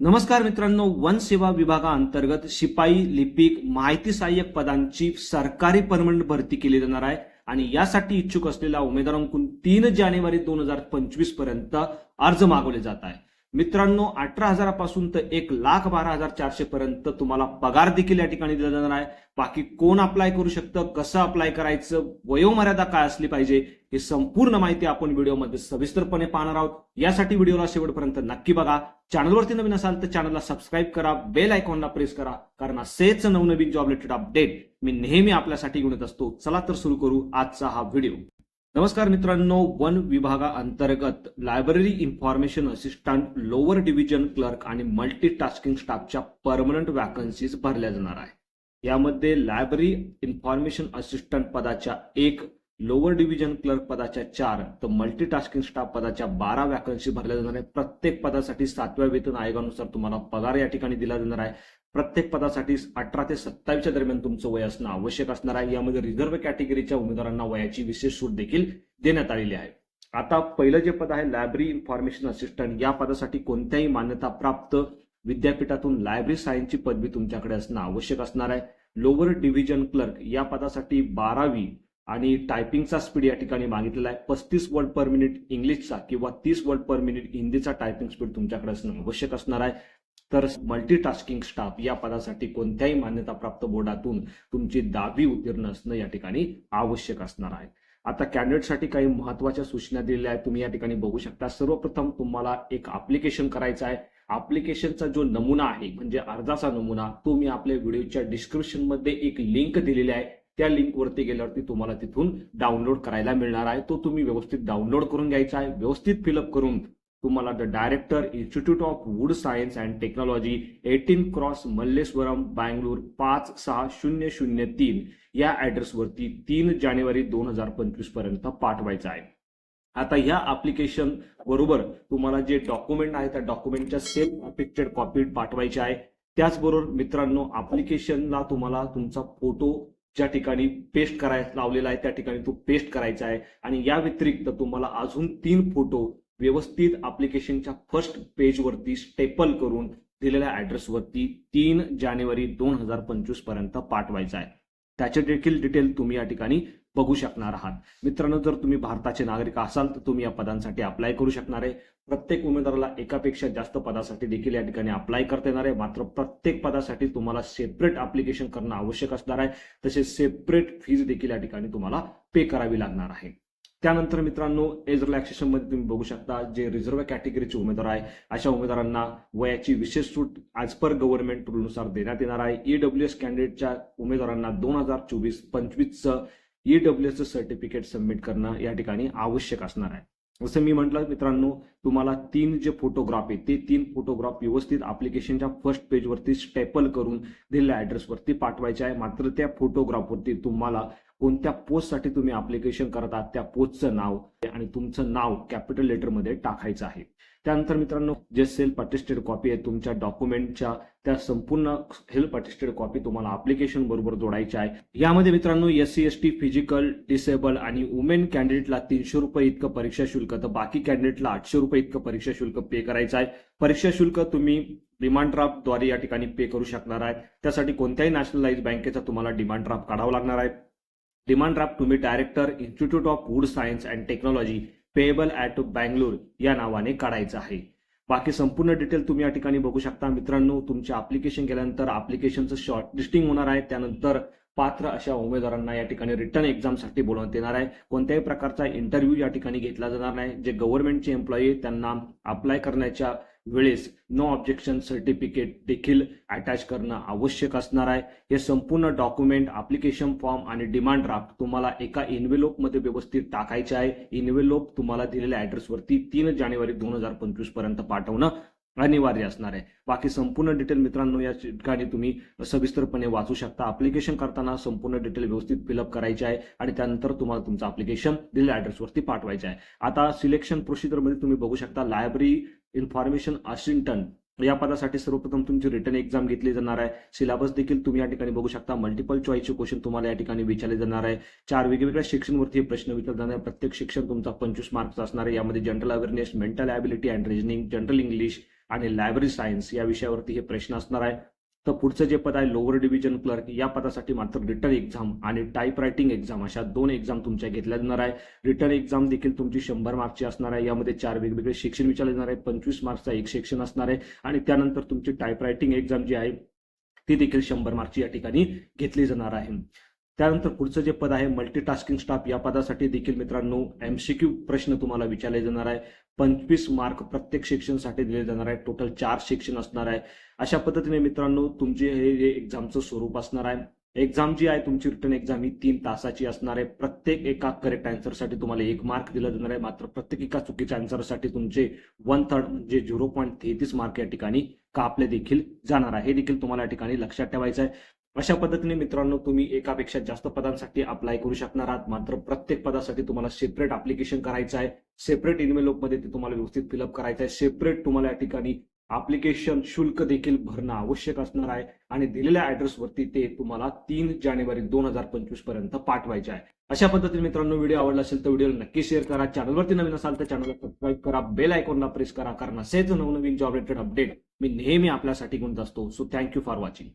नमस्कार मित्रांनो वन सेवा विभागाअंतर्गत शिपाई लिपिक माहिती सहाय्यक पदांची सरकारी परमनंट भरती केली जाणार आहे. आणि यासाठी इच्छुक असलेल्या उमेदवारांकडून तीन जानेवारी दोन हजार पंचवीसपर्यंत अर्ज मागवले जात आहे मित्रांनो अठरा हजारापासून तर एक लाख बारा हजार चारशे पर्यंत तुम्हाला पगार देखील या ठिकाणी दिला जाणार आहे. बाकी कोण अप्लाय करू शकतं कसं अप्लाय करायचं वयोमर्यादा काय असली पाहिजे ही संपूर्ण माहिती आपण व्हिडिओमध्ये सविस्तरपणे पाहणार आहोत. यासाठी व्हिडिओला शेवटपर्यंत नक्की बघा. चॅनलवरती नवीन असाल तर चॅनलला सबस्क्राईब करा बेल आयकॉनला प्रेस करा कारण असेच नवनवीन जॉब रिलेटेड अपडेट मी नेहमी आपल्यासाठी घेऊन येत असतो. चला तर सुरू करू आजचा हा व्हिडिओ नमस्कार मित्रांनो वन विभागाअंतर्गत library information assistant lower division clerk आणि मल्टी टास्किंग स्टाफच्या परमनंट वॅकन्सीज भरल्या जाणार आहे यामध्ये लायब्ररी इन्फॉर्मेशन असिस्टंट पदाच्या एक लोअर डिव्हिजन क्लर्क पदाच्या चार तर मल्टी टास्किंग स्टाफ पदाच्या बारा वॅकन्सी भरल्या जाणार आहे प्रत्येक पदासाठी सातव्या वेतन आयोगानुसार तुम्हाला पगार या ठिकाणी दिला जाणार आहे. प्रत्येक पदासाठी अठरा ते सत्तावीसच्या दरम्यान तुमचं वय असणं आवश्यक असणार आहे. यामध्ये रिझर्व्ह कॅटेगरीच्या उमेदवारांना वयाची विशेष सूट देखील देण्यात आलेली आहे. आता पहिलं जे पद आहे लायब्ररी इन्फॉर्मेशन असिस्टंट या पदासाठी कोणत्याही मान्यता प्राप्त विद्यापीठातून लायब्ररी सायन्सची पदवी तुमच्याकडे असणं आवश्यक असणार आहे. लोअर डिव्हिजन क्लर्क या पदासाठी बारावी आणि टायपिंगचा स्पीड या ठिकाणी मागितलेला आहे. पस्तीस वर्ड पर मिनिट इंग्लिशचा किंवा तीस वर्ड पर मिनिट हिंदीचा टायपिंग स्पीड तुमच्याकडे असणं आवश्यक असणार आहे. तर मल्टीटास्किंग स्टाफ या पदासाठी कोणत्याही मान्यताप्राप्त बोर्डातून तुमची दहावी उत्तीर्ण असणं या ठिकाणी आवश्यक असणार आहे. आता कॅन्डिडेटसाठी काही महत्त्वाच्या सूचना दिलेल्या आहेत. तुम्ही या ठिकाणी बघू शकता. सर्वप्रथम तुम्हाला एक अप्लिकेशन करायचं आहे. अप्लिकेशनचा जो नमुना आहे म्हणजे अर्जाचा नमुना तो मी आपल्या व्हिडिओच्या डिस्क्रिप्शनमध्ये एक लिंक दिलेली आहे. त्या लिंक वरती गेल्यावरती तुम्हाला तिथून डाउनलोड करायला मिळणार आहे. तो तुम्ही व्यवस्थित डाउनलोड करून घ्यायचा आहे. व्यवस्थित फिलअप करून तुम्हाला the director institute of wood science and technology eighteen cross Malleshwaram Bangalore पाच सहा शून्य शून्य तीन या ऍड्रेसवरती तीन जानेवारी दोन हजार पंचवीसपर्यंत पाठवायचा आहे. आता ह्या अप्लिकेशन बरोबर तुम्हाला जे डॉक्युमेंट आहे त्या डॉक्युमेंटच्या सेल्फ पिक्चर कॉपी पाठवायची आहे. त्याचबरोबर मित्रांनो अप्लिकेशनला तुम्हाला तुमचा फोटो ज्या ठिकाणी पेस्ट कराय लावलेला आहे त्या ठिकाणी तो पेस्ट करायचा आहे. आणि या व्यतिरिक्त तुम्हाला अजून तीन फोटो व्यवस्थित अप्लिकेशनच्या फर्स्ट पेजवरती स्टेपल करून दिलेल्या ऍड्रेसवरती तीन जानेवारी दोन हजार पंचवीसपर्यंत पाठवायचा आहे. त्याचे देखील डिटेल तुम्ही या ठिकाणी बघू शकणार आहात. मित्रांनो जर तुम्ही भारताचे नागरिक असाल तर तुम्ही या पदांसाठी अप्लाय करू शकणार आहे. प्रत्येक उमेदवाराला एकापेक्षा जास्त पदासाठी देखील या ठिकाणी अप्लाय करता येणार आहे. मात्र प्रत्येक पदासाठी तुम्हाला सेपरेट अप्लिकेशन करणं आवश्यक असणार आहे. तसेच सेपरेट फीज देखील या ठिकाणी तुम्हाला पे करावी लागणार आहे. त्यानंतर मित्रांनो एज रिलॅक्सेशनमध्ये तुम्ही बघू शकता जे रिझर्व्ह कॅटेगरीचे उमेदवार आहे अशा उमेदवारांना वयाची विशेष सूट ॲज पर गव्हर्नमेंट रूलनुसार देण्यात येणार आहे. ईडब्ल्यू एस कॅन्डिडेटच्या उमेदवारांना दोन हजार चोवीस पंचवीसचं ईडब्ल्यू एसचं सर्टिफिकेट सबमिट करणं या ठिकाणी आवश्यक असणार आहे. जसं मी म्हटलं मित्रांनो तुम्हाला तीन जे फोटोग्राफ आहेत ते तीन फोटोग्राफ व्यवस्थित अप्लिकेशनच्या फर्स्ट पेजवरती स्टेपल करून दिलेल्या ऍड्रेसवरती पाठवायचे आहे. मात्र त्या फोटोग्राफवरती तुम्हाला कोणत्या पोस्टसाठी तुम्ही अप्लिकेशन करत आहात त्या पोस्टचं नाव आणि तुमचं नाव कॅपिटल लेटरमध्ये टाकायचं आहे. त्यानंतर मित्रांनो जे सेल्फ अटेस्टेड कॉपी आहे तुमच्या डॉक्युमेंटच्या त्या संपूर्ण हेल्प अटेस्टेड कॉपी तुम्हाला अप्लिकेशन बरोबर जोडायची आहे. यामध्ये मित्रांनो S C S T physical disable आणि वुमेन कॅन्डिडेटला तीनशे रुपये इतकं परीक्षा शुल्क तर बाकी कॅन्डिडेटला आठशे रुपये इतकं परीक्षा शुल्क पे करायचं आहे. परीक्षा शुल्क तुम्ही डिमांड ड्राफ्टद्वारे या ठिकाणी पे करू शकणार आहे. त्यासाठी कोणत्याही नॅशनलाइज बँकेचा तुम्हाला डिमांड ड्राफ्ट काढावा लागणार आहे. डिमांड ड्राफ्ट तुम्ही director institute of wood science and technology payable at Bangalore या नावाने काढायचं आहे. बाकी संपूर्ण डिटेल तुम्ही या ठिकाणी बघू शकता. मित्रांनो तुमचे अप्लिकेशन केल्यानंतर अप्लिकेशनचं शॉर्ट लिस्टिंग होणार आहे. त्यानंतर पात्र अशा उमेदवारांना या ठिकाणी रिटर्न एक्झामसाठी बोलवण्यात येणार आहे. कोणत्याही प्रकारचा इंटरव्ह्यू या ठिकाणी घेतला जाणार नाही. जे गव्हर्नमेंटचे एम्प्लॉई त्यांना अप्लाय करण्याच्या वेळेस नो ऑब्जेक्शन सर्टिफिकेट देखील अटॅच करणं आवश्यक असणार आहे. हे संपूर्ण डॉक्युमेंट अप्लिकेशन फॉर्म आणि डिमांड ड्राफ्ट तुम्हाला एका इन्व्हेलोपमध्ये व्यवस्थित टाकायचे आहे. इन्व्हेलोप तुम्हाला दिलेल्या ऍड्रेसवरती तीन जानेवारी दोन हजार पंचवीसपर्यंत पाठवणं अनिवार्य असणार आहे. बाकी संपूर्ण डिटेल मित्रांनो या ठिकाणी तुम्ही सविस्तरपणे वाचू शकता. अप्लिकेशन करताना संपूर्ण डिटेल व्यवस्थित फिलअप करायचे आहे आणि त्यानंतर तुम्हाला तुमचं अप्लिकेशन दिलेल्या ऍड्रेसवरती पाठवायचं आहे. आता सिलेक्शन प्रोसिजरमध्ये तुम्ही बघू शकता. लायब्ररी इन्फॉर्मेशन असिस्टंट या पदासाठी सर्वप्रथम तुमची रिटर्न एक्झाम घेतली जाणार आहे. सिलेबस देखील तुम्ही या ठिकाणी बघू शकता. मल्टिपल चॉईसचे क्वेश्चन तुम्हाला या ठिकाणी विचारले जाणार आहे. चार वेगवेगळ्या शिक्षणवरती हे प्रश्न विचारले जाणार आहे. प्रत्येक शिक्षण तुमचा पंचवीस मार्क्स असणार आहे. यामध्ये general awareness mental ability and reasoning general English आणि लायब्ररी सायन्स या विषयावरती हे प्रश्न असणार आहे. तर पुढचं जे पद आहे लोअर डिव्हिजन क्लर्क या पदासाठी मात्र रिटर्न एक्झाम आणि टाईप रायटिंग एक्झाम अशा दोन एक्झाम तुमच्या घेतल्या जाणार आहे. रिटर्न एक्झाम देखील तुमची शंभर मार्कची असणार आहे. यामध्ये चार वेगवेगळे सेक्शन विचारले जाणार आहे. पंचवीस मार्क्सचा एक सेक्शन असणार आहे. आणि त्यानंतर तुमची टाईप रायटिंग एक्झाम जी आहे ती देखील शंभर मार्कची या ठिकाणी घेतली जाणार आहे. त्यानंतर पुढचं जे पद आहे मल्टीटास्किंग स्टाफ या पदासाठी देखील मित्रांनो एमसीक्यू प्रश्न तुम्हाला विचारले जाणार आहे. पंचवीस मार्क प्रत्येक सेक्शनसाठी दिले जाणार आहे. टोटल चार सेक्शन असणार आहे. अशा पद्धतीने मित्रांनो तुमचे हे जे एक्झामचं स्वरूप असणार आहे. एक्झाम जी आहे तुमची रिटर्न एक्झाम ही तीन तासाची असणार आहे. प्रत्येक एका करेक्ट आन्सरसाठी तुम्हाला एक मार्क दिला जाणार आहे. मात्र प्रत्येक एका चुकीच्या आन्सरसाठी तुमचे वन थर्ड म्हणजे झिरो पॉईंट तेहतीस मार्क या ठिकाणी कापले देखील जाणार आहे. हे देखील तुम्हाला या ठिकाणी लक्षात ठेवायचं आहे. अशा पद्धतीने मित्रांनो तुम्ही एकापेक्षा जास्त पदांसाठी अप्लाय करू शकणार आहात. मात्र प्रत्येक पदासाठी तुम्हाला सेपरेट अप्लिकेशन करायचं आहे. सेपरेटमध्ये ते तुम्हाला व्यवस्थित फिलअप करायचं आहे. सेपरेट तुम्हाला या ठिकाणी अप्लिकेशन शुल्क देखील भरणं आवश्यक असणार आहे. आणि दिलेल्या ऍड्रेसवरती ते तुम्हाला तीन जानेवारी दोन हजार पंचवीसपर्यंत पाठवायचे आहे. अशा पद्धतीने मित्रांनो व्हिडिओ आवडला असेल तर व्हिडिओला नक्की शेअर करा. चॅनलवरती नवीन असाल तर चॅनलला सबस्क्राईब करा. बेल आयकॉनला प्रेस करा. कारण असेच नवनवीन जॉब रिलेटेड अपडेट मी नेहमी आपल्यासाठी घेऊन असतो सो थँक्यू फॉर वॉचिंग